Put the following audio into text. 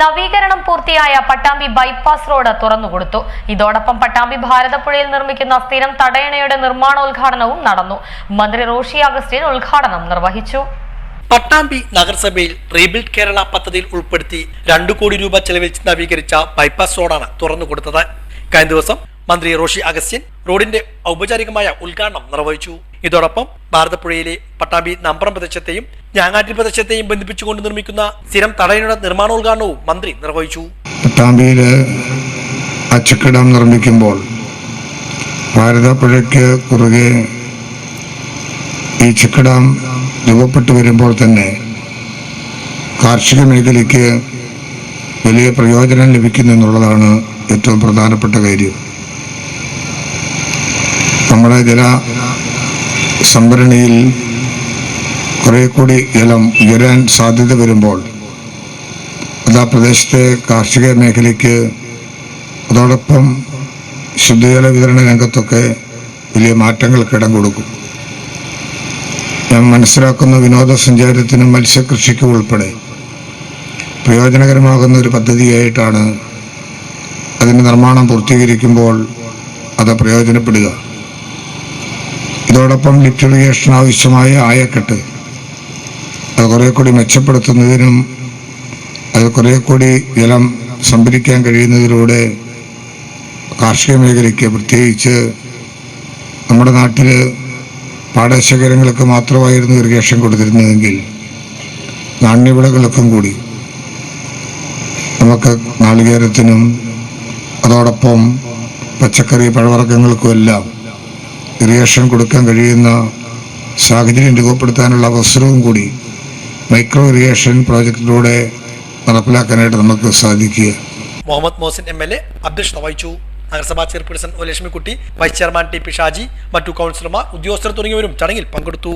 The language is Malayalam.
നവീകരണം പൂർത്തിയായ പട്ടാമ്പി ബൈപ്പാസ് റോഡ് തുറന്നുകൊടുത്തു. ഇതോടൊപ്പം പട്ടാമ്പി ഭാരതപ്പുഴയിൽ നിർമ്മിക്കുന്ന സ്ഥിരം തടയണയുടെ നിർമ്മാണോദ്ഘാടനവും നടന്നു. മന്ത്രി റോഷി അഗസ്റ്റിൻ ഉദ്ഘാടനം നിർവഹിച്ചു. പട്ടാമ്പി നഗരസഭയിൽ റീബിൽഡ് കേരള പദ്ധതിയിൽ ഉൾപ്പെടുത്തി രണ്ടു കോടി രൂപ ചെലവഴിച്ച് നവീകരിച്ച ബൈപ്പാസ് റോഡാണ് തുറന്നുകൊടുത്തത്. കഴിഞ്ഞ ദിവസം മന്ത്രി റോഷി അഗസ്റ്റിൻ റോഡിന്റെ ഔപചാരികമായ ഉദ്ഘാടനം നിർവഹിച്ചു. ഇതോടൊപ്പം ഭാരതപ്പുഴയിലെ പട്ടാമ്പി നമ്പറം പ്രദേശത്തെയും ഞാങ്ങാട്ടി പ്രദേശത്തെയും ബന്ധിപ്പിച്ചുകൊണ്ട് നിർമ്മിക്കുന്ന സ്ഥിരം തടയണയുടെ നിർമ്മാണോദ്ഘാടനവും മന്ത്രി നിർവഹിച്ചു. പട്ടാമ്പിയിൽ അച്ചക്കിടം നിർമ്മിക്കുമ്പോൾ ഭാരതപ്പുഴയ്ക്ക് കുറുകെ ഈ ചെക്കഡാം രൂപപ്പെട്ടു വരുമ്പോൾ തന്നെ കാർഷിക മേഖലയ്ക്ക് വലിയ പ്രയോജനം ലഭിക്കുന്നു എന്നുള്ളതാണ് ഏറ്റവും പ്രധാനപ്പെട്ട കാര്യം. നമ്മുടെ ജല സംഭരണിയിൽ കുറെ കൂടി ജലം ഉയരാൻ സാധ്യത വരുമ്പോൾ അത് ആ പ്രദേശത്തെ കാർഷിക മേഖലയ്ക്ക് അതോടൊപ്പം ശുദ്ധജല വിതരണ രംഗത്തൊക്കെ വലിയ മാറ്റങ്ങൾക്ക് ഇടം കൊടുക്കും. ഞാൻ മനസ്സിലാക്കുന്ന വിനോദസഞ്ചാരത്തിനും മത്സ്യകൃഷിക്കും ഉൾപ്പെടെ പ്രയോജനകരമാകുന്ന ഒരു പദ്ധതിയായിട്ടാണ് അതിന്റെ നിർമ്മാണം പൂർത്തീകരിക്കുമ്പോൾ അത് പ്രയോജനപ്പെടുക. ഇതോടൊപ്പം ലിഫ്റ്റ് ആവശ്യമായ ആയക്കെട്ട്. അത് കുറേ കൂടി മെച്ചപ്പെടുത്തുന്നതിനും അത് കുറേ കൂടി ജലം സംഭരിക്കാൻ കഴിയുന്നതിലൂടെ കാർഷിക മേഖലയ്ക്ക് പ്രത്യേകിച്ച് നമ്മുടെ നാട്ടിൽ പാടശേഖരങ്ങൾക്ക് മാത്രമായിരുന്നു ഇറിഗേഷൻ കൊടുത്തിരുന്നതെങ്കിൽ നാണ്യവിളകൾക്കും കൂടി നമുക്ക് നാളികേരത്തിനും അതോടൊപ്പം പച്ചക്കറി പഴവർഗങ്ങൾക്കും എല്ലാം ഇറിഗേഷൻ കൊടുക്കാൻ കഴിയുന്ന സാഹചര്യം രൂപപ്പെടുത്താനുള്ള അവസരവും കൂടി മൈക്രോ റിയാക്ഷൻ പ്രോജക്റ്റിലൂടെ നടപ്പിലാക്കാനായിട്ട് നമുക്ക് സാധിക്കുക. Muhammad Mohasin M L A അധ്യക്ഷത വഹിച്ചു. നഗരസഭാ chairperson O Lakshmikutty vice chairman T P Shaji മറ്റു കൗൺസിലർമാർ ഉദ്യോഗസ്ഥർ തുടങ്ങിയവരും ചടങ്ങിൽ പങ്കെടുത്തു.